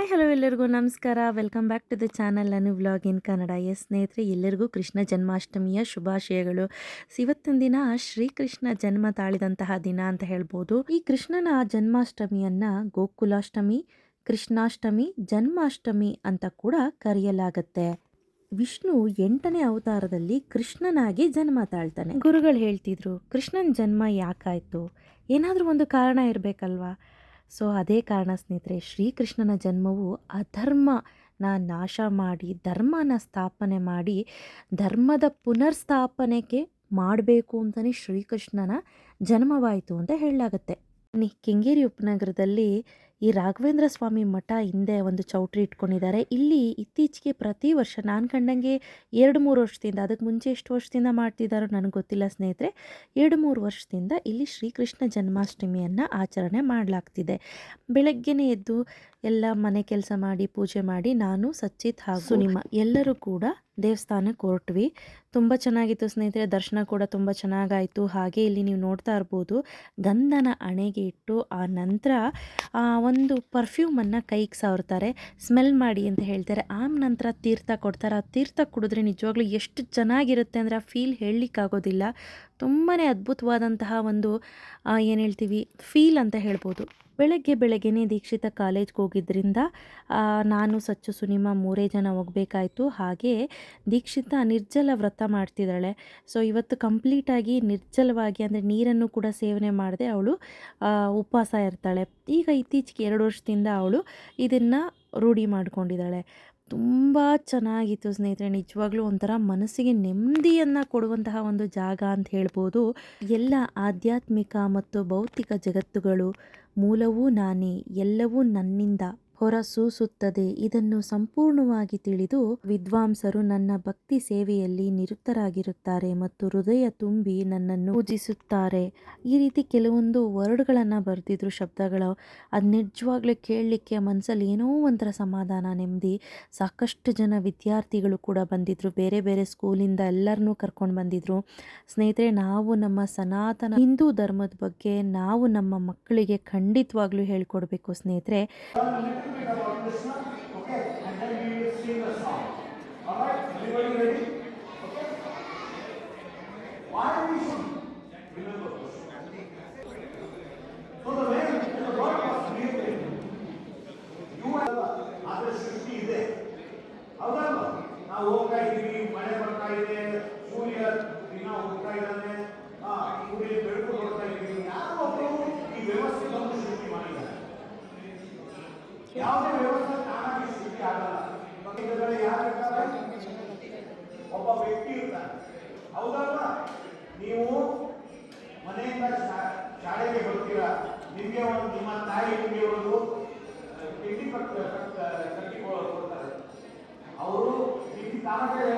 Hi, hello ಎಲ್ಲರಿಗೂ ನಮಸ್ಕಾರ. Welcome back to the channel. Anu vlog in Kannada. S ಸ್ನೇಹಿತರೆ, ಎಲ್ಲರಿಗೂ ಕೃಷ್ಣ ಜನ್ಮಾಷ್ಟಮಿಯ ಶುಭಾಶಯಗಳು. ಇವತ್ತಿನ ದಿನ ಶ್ರೀಕೃಷ್ಣ ಜನ್ಮ ತಾಳಿದಂತಹ ದಿನ ಅಂತ ಹೇಳ್ಬೋದು. ಈ ಕೃಷ್ಣನ ಜನ್ಮಾಷ್ಟಮಿಯನ್ನ ಗೋಕುಲಾಷ್ಟಮಿ, ಕೃಷ್ಣಾಷ್ಟಮಿ, ಜನ್ಮಾಷ್ಟಮಿ ಅಂತ ಕೂಡ ಕರೆಯಲಾಗತ್ತೆ. ವಿಷ್ಣು ಎಂಟನೇ ಅವತಾರದಲ್ಲಿ ಕೃಷ್ಣನಾಗಿ ಜನ್ಮ ತಾಳ್ತಾನೆ. ಗುರುಗಳು ಹೇಳ್ತಿದ್ರು, ಕೃಷ್ಣನ ಜನ್ಮ ಯಾಕಾಯಿತು? ಏನಾದರೂ ಒಂದು ಕಾರಣ ಇರಬೇಕಲ್ವಾ? ಸೊ ಅದೇ ಕಾರಣ ಸ್ನೇಹಿತರೆ, ಶ್ರೀಕೃಷ್ಣನ ಜನ್ಮವು ಅಧರ್ಮನ ನಾಶ ಮಾಡಿ, ಧರ್ಮನ ಸ್ಥಾಪನೆ ಮಾಡಿ, ಧರ್ಮದ ಪುನರ್ಸ್ಥಾಪನೆಗೆ ಮಾಡಬೇಕು ಅಂತಲೇ ಶ್ರೀಕೃಷ್ಣನ ಜನ್ಮವಾಯಿತು ಅಂತ ಹೇಳಲಾಗತ್ತೆ. ಕೆಂಗೇರಿ ಉಪನಗರದಲ್ಲಿ ಈ ರಾಘವೇಂದ್ರ ಸ್ವಾಮಿ ಮಠ ಹಿಂದೆ ಒಂದು ಚೌಟ್ರಿ ಇಟ್ಕೊಂಡಿದ್ದಾರೆ. ಇಲ್ಲಿ ಇತ್ತೀಚೆಗೆ ಪ್ರತಿ ವರ್ಷ ನಾನು ಕಂಡಂಗೆ ಎರಡು ಮೂರು ವರ್ಷದಿಂದ ಅದಕ್ಕೆ ಮುಂಚೆ ಎಷ್ಟು ವರ್ಷದಿಂದ ಮಾಡ್ತಿದ್ದಾರೋ ನನಗೆ ಗೊತ್ತಿಲ್ಲ ಸ್ನೇಹಿತರೆ. ಎರಡು ಮೂರು ವರ್ಷದಿಂದ ಇಲ್ಲಿ ಶ್ರೀಕೃಷ್ಣ ಜನ್ಮಾಷ್ಟಮಿಯನ್ನು ಆಚರಣೆ ಮಾಡಲಾಗ್ತಿದೆ. ಬೆಳಗ್ಗೆನೇ ಎದ್ದು ಎಲ್ಲ ಮನೆ ಕೆಲಸ ಮಾಡಿ ಪೂಜೆ ಮಾಡಿ ನಾನು ಸಚ್ಚಿತ್ ಹಾಗೂ ನಿಮ್ಮ ಎಲ್ಲರೂ ಕೂಡ ದೇವಸ್ಥಾನಕ್ಕೆ ಹೊರಟ್ವಿ. ತುಂಬ ಚೆನ್ನಾಗಿತ್ತು ಸ್ನೇಹಿತರೆ, ದರ್ಶನ ಕೂಡ ತುಂಬ ಚೆನ್ನಾಗಾಯಿತು. ಹಾಗೆ ಇಲ್ಲಿ ನೀವು ನೋಡ್ತಾ ಇರ್ಬೋದು, ಗಂಧನ ಹಣೆಗೆ ಇಟ್ಟು ಆ ನಂತರ ಒಂದು ಪರ್ಫ್ಯೂಮನ್ನು ಕೈಗೆ ಸವರ್ತಾರೆ ಸ್ಮೆಲ್ ಮಾಡಿ ಅಂತ ಹೇಳ್ತಾರೆ. ಆ ನಂತರ ತೀರ್ಥ ಕೊಡ್ತಾರೆ. ಆ ತೀರ್ಥ ಕುಡಿದ್ರೆ ನಿಜವಾಗ್ಲೂ ಎಷ್ಟು ಚೆನ್ನಾಗಿರುತ್ತೆ ಅಂದರೆ ಆ ಫೀಲ್ ಹೇಳಲಿಕ್ಕಾಗೋದಿಲ್ಲ. ತುಂಬಾ ಅದ್ಭುತವಾದಂತಹ ಒಂದು ಏನು ಹೇಳ್ತೀವಿ ಫೀಲ್ ಅಂತ ಹೇಳ್ಬೋದು. ಬೆಳಗ್ಗೆ ಬೆಳಗ್ಗೆನೇ ದೀಕ್ಷಿತ ಕಾಲೇಜ್ಗೆ ಹೋಗಿದ್ದರಿಂದ ನಾನು, ಸಚ್ಚು, ಸುನಿಮಾ ಮೂರೇ ಜನ ಹೋಗಬೇಕಾಯ್ತು. ಹಾಗೆ ದೀಕ್ಷಿತ ನಿರ್ಜಲ ವ್ರತ ಮಾಡ್ತಿದ್ದಾಳೆ. ಸೊ ಇವತ್ತು ಕಂಪ್ಲೀಟಾಗಿ ನಿರ್ಜಲವಾಗಿ ಅಂದರೆ ನೀರನ್ನು ಕೂಡ ಸೇವನೆ ಮಾಡದೆ ಅವಳು ಉಪವಾಸ ಇರ್ತಾಳೆ. ಈಗ ಇತ್ತೀಚೆಗೆ ಎರಡು ವರ್ಷದಿಂದ ಅವಳು ಇದನ್ನು ರೂಢಿ ಮಾಡ್ಕೊಂಡಿದ್ದಾಳೆ. ತುಂಬ ಚೆನ್ನಾಗಿತ್ತು ಸ್ನೇಹಿತರೆ. ನಿಜವಾಗ್ಲೂ ಒಂಥರ ಮನಸ್ಸಿಗೆ ನೆಮ್ಮದಿಯನ್ನು ಕೊಡುವಂತಹ ಒಂದು ಜಾಗ ಅಂತ ಹೇಳ್ಬೋದು. ಎಲ್ಲ ಆಧ್ಯಾತ್ಮಿಕ ಮತ್ತು ಭೌತಿಕ ಜಗತ್ತುಗಳು ಮೂಲವೂ ನಾನೇ, ಎಲ್ಲವೂ ನನ್ನಿಂದ. ಹೊರಸೂಸುತ್ತದೆ. ಇದನ್ನು ಸಂಪೂರ್ಣವಾಗಿ ತಿಳಿದು ವಿದ್ವಾಂಸರು ನನ್ನ ಭಕ್ತಿ ಸೇವೆಯಲ್ಲಿ ನಿರತರಾಗಿರುತ್ತಾರೆ ಮತ್ತು ಹೃದಯ ತುಂಬಿ ನನ್ನನ್ನು ಪೂಜಿಸುತ್ತಾರೆ. ಈ ರೀತಿ ಕೆಲವೊಂದು ವರ್ಡ್ಗಳನ್ನು ಬರೆದಿದ್ರು ಶಬ್ದಗಳು. ಅದು ನಿಜವಾಗ್ಲೂ ಕೇಳಲಿಕ್ಕೆ ಮನಸ್ಸಲ್ಲಿ ಏನೋ ಒಂಥರ ಸಮಾಧಾನ, ನೆಮ್ಮದಿ. ಸಾಕಷ್ಟು ಜನ ವಿದ್ಯಾರ್ಥಿಗಳು ಕೂಡ ಬಂದಿದ್ರು. ಬೇರೆ ಬೇರೆ ಸ್ಕೂಲಿಂದ ಎಲ್ಲರನ್ನೂ ಕರ್ಕೊಂಡು ಬಂದಿದ್ರು. ಸ್ನೇಹಿತರೆ, ನಾವು ನಮ್ಮ ಸನಾತನ ಹಿಂದೂ ಧರ್ಮದ ಬಗ್ಗೆ ನಾವು ನಮ್ಮ ಮಕ್ಕಳಿಗೆ ಖಂಡಿತವಾಗ್ಲೂ ಹೇಳ್ಕೊಡ್ಬೇಕು ಸ್ನೇಹಿತರೆ. bit about Krishna, okay, and then we will sing a song. All right, everybody ready? Okay. Why we should remember Krishna? So the way the God was created, you are ಅದರ ಸೃಷ್ಟಿ ಇದೆ ಹೌದಲ್ವ ನಾವು ಹೋಗ್ತಾ ಇದ್ದೀವಿ ಮಳೆ ಬರ್ತಾ ಇದೆ ಸೂರ್ಯ ದಿನ ಹೋಗ್ತಾ ಇದ್ದಾನೆ ಆ ಸೂರ್ಯ ಬೆಳಕು ಬರ್ತಾ ಇದ್ದೀವಿ ಯಾರು ಒಬ್ಬರು ಈ ವ್ಯವಸ್ಥೆ ಬಂದು ಸೃಷ್ಟಿ ಮಾಡಿದ್ದಾರೆ ಯಾವುದೇ ವ್ಯವಸ್ಥೆ ತಾನಾಗಿ ಸೃಷ್ಟಿ ಆಗಲ್ಲ ಇದರಲ್ಲಿ ಯಾರು ಇರ್ತಾರೆ ಒಬ್ಬ ವ್ಯಕ್ತಿ ಇರ್ತಾನೆ ಹೌದಲ್ವಾ ನೀವು ಮನೆಯಿಂದ ಶಾಲೆಗೆ ಬರ್ತೀರಾ ನಿಮಗೆ ಒಂದು ನಿಮ್ಮ ತಾಯಿ ನಿಮಗೆ ಒಂದು ತಿಂಡಿ ಕಟ್ ಕಟ್ಟಿ ಕೊಡ್ತಾರೆ ಅವರು ತಿಂಡಿ ತಾನಾಗೆ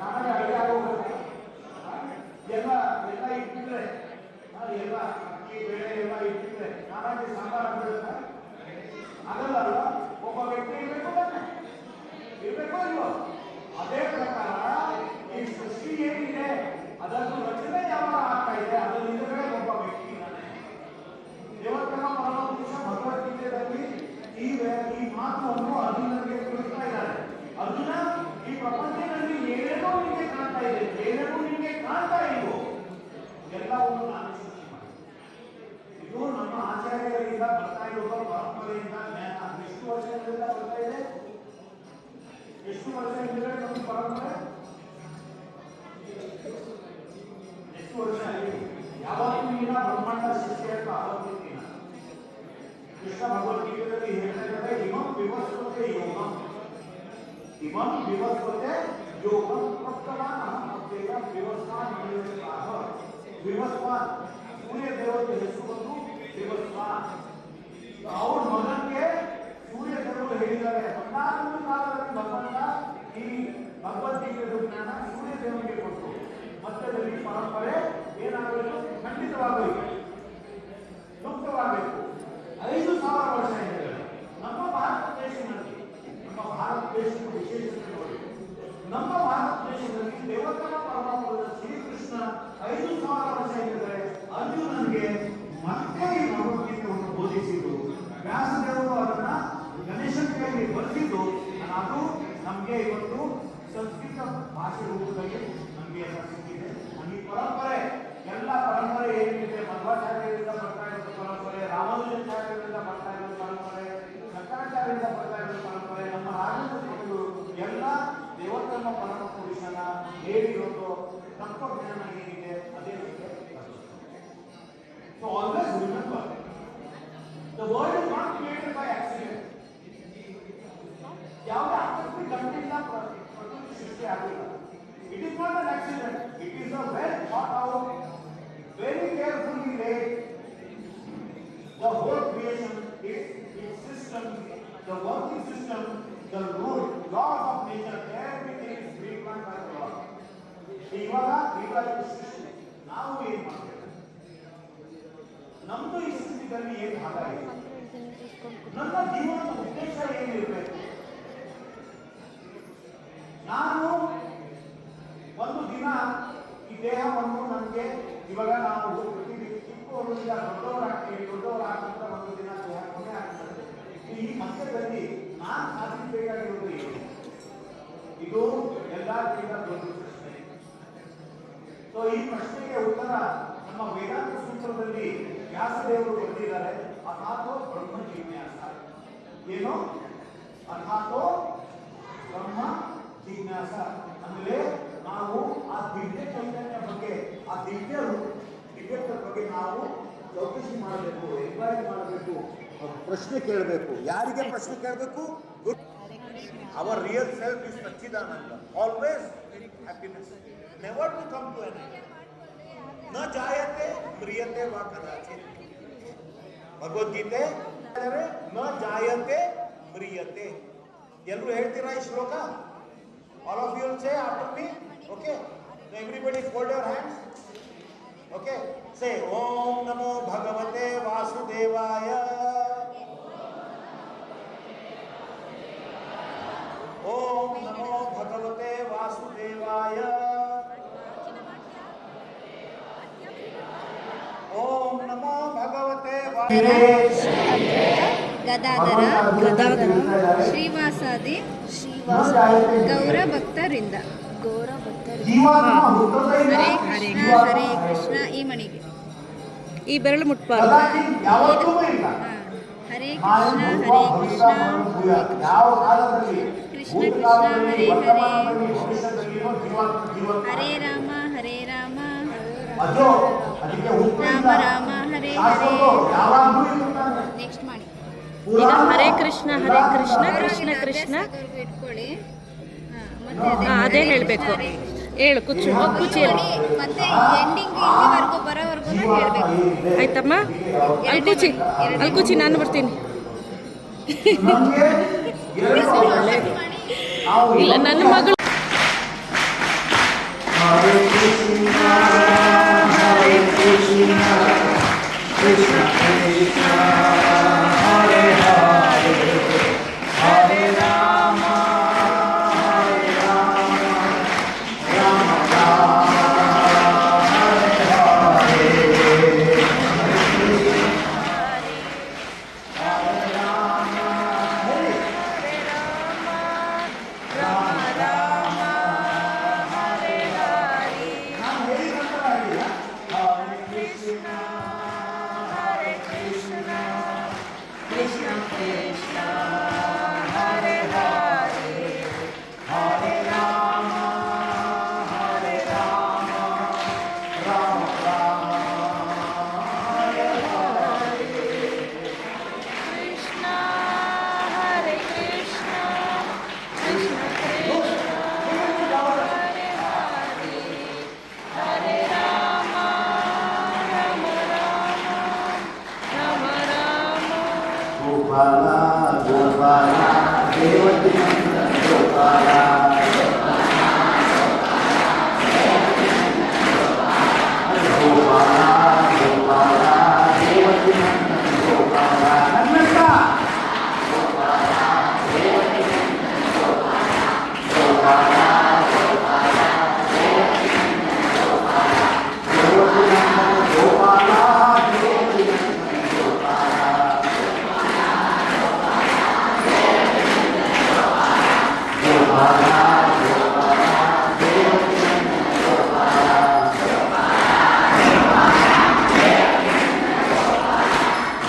ತಾನಾಗೆ ಅಡುಗೆ ಆಗೋಗ್ಬೇಕು ಎಲ್ಲ ಎಲ್ಲ ಇಟ್ಟಿದ್ರೆ ಎಲ್ಲ ಅಕ್ಕಿ, ಬೇಳೆ ಎಲ್ಲ ಇಟ್ಟಿದ್ರೆ, ನಾನಾಗಿ ಸಾಂಬಾರು ಆಗ್ಬಿಡುತ್ತೆ ಅಲ್ವಾ ಒಬ್ಬ ವ್ಯಕ್ತಿ ಇರಬೇಕು ತಾನೆ. ಇರಬೇಕು ಅಲ್ವ ಅದೇ ಪ್ರಕಾರ ಈ ಸೃಷ್ಟಿ ಏನಿದೆ, ಅದನ್ನು ರಚನೆ ಯಾವಾಗ ಆಗ್ತಾ ಇದೆ ಅದರ ಇಮಂ ವಿವಸ್ವತೆ ಯೋಗಂ ಪ್ರಸ್ತವಾನ ಮತ್ತೇಗ ವಿವಸ್ವಾನ್ ಹೇಳಿರುತ್ತಾಹ ವಿವಸ್ವಾನ್ ಸೂರ್ಯ ದೇವತೆ ಹೆಸರು ಬಂದು ವಿವಸ್ವಾನ್ ಅವ್ರ ಮಗನಿಗೆ ಸೂರ್ಯ ದೇವರು ಹೇಳಿದ್ದಾರೆ ಹದಿನಾಲ್ಕು ಕಾಲದಲ್ಲಿ ಭಗವಂತ ಈ ಭಗವದ್ಗೀತೆಯ ಜ್ಞಾನ ಸೂರ್ಯ ದೇವರಿಗೆ ಕೊಟ್ಟು ಮಧ್ಯದಲ್ಲಿ ಪರಂಪರೆ ಏನಾಗಬೇಕು ಖಂಡಿತವಾಗಬೇಕು ಲುಪ್ತವಾಗಬೇಕು ಐದು ಸಾವಿರ ವರ್ಷ ಹೇಳಿರೋದು ತತ್ವಜ್ಞಾನ ಏನಿದೆ ಅದೇ ನಮಗೆ So always remember, the world is not created by accident. ಯಾವುದೇ ಆಕಸ್ಮಿಕ ಘಟನೆಯಿಂದ ಪ್ರ- ಪ್ರಕೃತಿ ಸೃಷ್ಟಿ ಆಗಿಲ್ಲ it is not an accident it is a well thought out very carefully laid the whole creation it's it's system the working system the rule laws of nature everything is preplan by laws ಇವಾಗ ಇವಾಗ ಸೃಷ್ಟಿ ನಾವು ಏನು ಮಾಡ್ತೇವೆ ನಮ್ದು ಈ ಸೃಷ್ಟಿದಲ್ಲಿ ಏನು ಇದೆ ನನ್ನ ಜೀವನದ ಉದ್ದೇಶ ಏನಿರಬೇಕು? ನಾನು ಒಂದು ದಿನ ಈ ದೇಹವನ್ನು ನನಗೆ ಇವಾಗ ನಾವು ಚಿಕ್ಕವರಿಂದ ದೊಡ್ಡವರಾಗ್ತೀವಿ ದೊಡ್ಡವರಾಗ್ತಂತ ಒಂದು ದಿನ ದೇಹ ಕೊನೆ ಆಗ್ತದೆ. ಈ ಮಧ್ಯದಲ್ಲಿ ನಾನು ಸಾಧಿಸಬೇಕಾಗಿರುವುದು ಇದು ಎಲ್ಲರಿಗಿಂತ ದೊಡ್ಡ ಸೊ ಈ ಪ್ರಶ್ನೆಗೆ ಉತ್ತರ ನಮ್ಮ ವೇದಾಂತ ಸೂತ್ರದಲ್ಲಿ ವ್ಯಾಸದೇವರು ಬರೆದಿದ್ದಾರೆ. ಅಥಾತೋ ಬ್ರಹ್ಮ ಜಿಜ್ಞಾಸ. ಏನು? ಅಥಾತೋ ಬ್ರಹ್ಮ ಜಿಜ್ಞಾಸ. ಅಂದ್ರೆ ನಾವು ಆ ದಿವ್ಯ ಚೈತನ್ಯ ಬಗ್ಗೆ ಆ ದಿವ್ಯ ದಿವ್ಯತ್ವ ಬಗ್ಗೆ ನಾವು ಚೌಕಸಿ ಮಾಡಬೇಕು ಎಂಕ್ವೈರಿ ಮಾಡಬೇಕು. ಪ್ರಶ್ನೆ ಕೇಳಬೇಕು. ಯಾರಿಗೆ ಪ್ರಶ್ನೆ ಕೇಳಬೇಕು? Our real self is Sachchidananda always happiness never to come to an ನ ಜಾಯತೆ ಮ್ರಿಯತೆ ವಾ ಕದಾಚಿತ್ ಭಗವದ್ಗೀತೆ ಹೇಳಿದರೆ, ನ ಜಾಯತೆ ಮ್ರಿಯತೆ ಎಲ್ಲರೂ ಹೇಳ್ತೀರಾ ಈ ಶ್ಲೋಕ all of you say after me okay everybody fold your hands okay say ಓಂ ನಮೋ ಭಗವತೆ ವಾಸುದೇವಾಯ ಓಂ ನಮೋ ಭಗವತೆ ವಾಸುದೇವಾಯ ಗದಾಧರ ಗದಾಧರ ಶ್ರೀವಾಸಾದಿ ಗೌರ ಭಕ್ತರಿಂದ. ಗೌರ ಭಕ್ತರಿಂದ. ಹರೇ ಕೃಷ್ಣ ಹರೇ ಕೃಷ್ಣ ಈ ಮಣಿಗೆ. ಈ ಬೆರಳು ಮುಟ್ಬಾರ್ದು. ಹರೇ ಕೃಷ್ಣ ಹರೇ ಕೃಷ್ಣ ಕೃಷ್ಣ. ಕೃಷ್ಣ ಹರೇ ಹರೇ. ಹರೇ ರಾಮ ಹರೇ ರಾಮ. ರಾಮ ರಾಮ ಹರೇ ಹರೇ. ಯಾವಾಗಲೂ ನೆಕ್ಸ್ಟ್ ಮಾಡಿ. ಈಗ ಹರೇ ಕೃಷ್ಣ ಹರೇ ಕೃಷ್ಣ ಕೃಷ್ಣ ಕೃಷ್ಣ. ಇಟ್ಕೊಳ್ಳಿ. ಅದೇ ಹೇಳ್ಬೇಕು. ಹೇಳು ಕುಚ್ಚು ಕುಚ್ಚಿ ಮತ್ತೆ ಎಂಡಿಂಗ್ ಇಲ್ಲಿವರೆಗೂ ಬರೋವರೆಗೂ ಹೇಳ್ಬೇಕು. ಆಯ್ತಮ್ಮ? ಅಲ್ಲಿ ಕುಚ್ಚಿ ಅಲ್ಲಿ ಕುಚ್ಚಿ ನಾನು ಬರ್ತೀನಿ. ಇಲ್ಲ ನನ್ನ ಮಗಳು. ಕೃಷ್ಣ ಕೃಷ್ಣ ಕೃಷ್ಣ ಕೃಷ್ಣ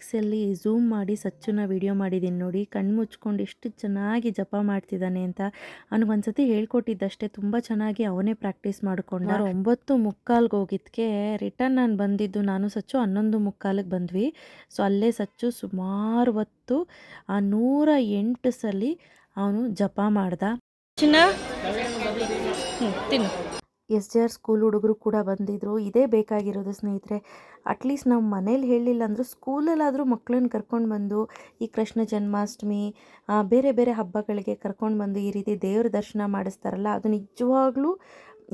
ಎಕ್ಸಲ್ಲಿ ಝೂಮ್ ಮಾಡಿ ಸಚ್ಚುನ ವಿಡಿಯೋ ಮಾಡಿದ್ದೀನಿ ನೋಡಿ ಕಣ್ಣು ಮುಚ್ಕೊಂಡು ಎಷ್ಟು ಚೆನ್ನಾಗಿ ಜಪ ಮಾಡ್ತಿದ್ದಾನೆ ಅಂತ ಅವನಿಗೆ ಒಂದ್ಸತಿ ಹೇಳ್ಕೊಟ್ಟಿದ್ದಷ್ಟೇ ತುಂಬ ಚೆನ್ನಾಗಿ ಅವನೇ ಪ್ರಾಕ್ಟೀಸ್ ಮಾಡಿಕೊಂಡ. ಒಂಬತ್ತು ಮುಕ್ಕಾಲ್ಗೆ ಹೋಗಿದ್ದಕ್ಕೆ ರಿಟರ್ನ್ ನಾನು ಬಂದಿದ್ದು ನಾನು ಸಚ್ಚು ಹನ್ನೊಂದು ಮುಕ್ಕಾಲಿಗೆ ಬಂದ್ವಿ. ಸೊ ಅಲ್ಲೇ ಸಚ್ಚು ಸುಮಾರು ಹೊತ್ತು ಆ ನೂರ ಎಂಟು ಸಲ ಅವನು ಜಪ ಮಾಡ್ದ. ಚಿನ್ನ? ತಿನ್ನು. ಎಸ್ ಜೆ ಆರ್ ಸ್ಕೂಲ್ ಹುಡುಗರು ಕೂಡ ಬಂದಿದ್ದರು ಇದೇ ಬೇಕಾಗಿರೋದು ಸ್ನೇಹಿತರೆ. ಅಟ್ಲೀಸ್ಟ್ ನಾವು ಮನೇಲಿ ಹೇಳಿಲ್ಲ ಅಂದರೂ ಸ್ಕೂಲಲ್ಲಾದರೂ ಮಕ್ಕಳನ್ನ ಕರ್ಕೊಂಡು ಬಂದು ಈ ಕೃಷ್ಣ ಜನ್ಮಾಷ್ಟಮಿ ಬೇರೆ ಬೇರೆ ಹಬ್ಬಗಳಿಗೆ ಕರ್ಕೊಂಡು ಬಂದು ಈ ರೀತಿ ದೇವ್ರ ದರ್ಶನ ಮಾಡಿಸ್ತಾರಲ್ಲ, ಅದು ನಿಜವಾಗ್ಲೂ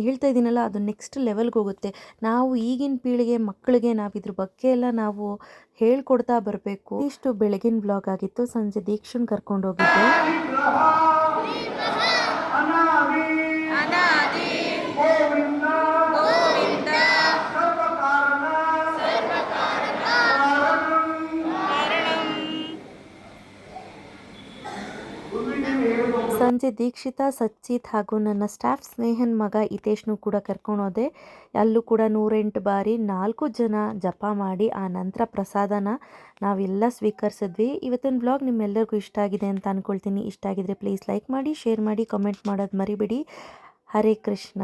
ಹೇಳ್ತಾ ಇದ್ದೀನಲ್ಲ ಅದು ನೆಕ್ಸ್ಟ್ ಲೆವೆಲ್ಗೆ ಹೋಗುತ್ತೆ. ನಾವು ಈಗಿನ ಪೀಳಿಗೆ ಮಕ್ಕಳಿಗೆ ನಾವು ಇದ್ರ ಬಗ್ಗೆ ಎಲ್ಲ ನಾವು ಹೇಳ್ಕೊಡ್ತಾ ಬರಬೇಕು. ಇಷ್ಟು ಬೆಳಗಿನ ಬ್ಲಾಗ್ ಆಗಿತ್ತು. ಸಂಜೆ ದೀಕ್ಷನ್ ಕರ್ಕೊಂಡು ಹೋಗಿದ್ದೆ. ಸಂಜೆ ದೀಕ್ಷಿತಾ, ಸಚ್ಚಿತ್ ಹಾಗೂ ನನ್ನ ಸ್ಟಾಫ್ ಸ್ನೇಹನ್ ಮಗ ಹಿತೇಶ್ನು ಕೂಡ ಕರ್ಕೊಂಡೋದೆ. ಅಲ್ಲೂ ಕೂಡ ನೂರೆಂಟು ಬಾರಿ ನಾಲ್ಕು ಜನ ಜಪ ಮಾಡಿ ಆ ನಂತರ ಪ್ರಸಾದನ ನಾವೆಲ್ಲ ಸ್ವೀಕರಿಸಿದ್ವಿ. ಇವತ್ತಿನ ಬ್ಲಾಗ್ ನಿಮ್ಮೆಲ್ಲರಿಗೂ ಇಷ್ಟ ಆಗಿದೆ ಅಂತ ಅಂದ್ಕೊಳ್ತೀನಿ ಇಷ್ಟ ಆಗಿದ್ರೆ ಪ್ಲೀಸ್ ಲೈಕ್ ಮಾಡಿ, ಶೇರ್ ಮಾಡಿ, ಕಮೆಂಟ್ ಮಾಡೋದು ಮರಿಬೇಡಿ. ಹರೇ ಕೃಷ್ಣ.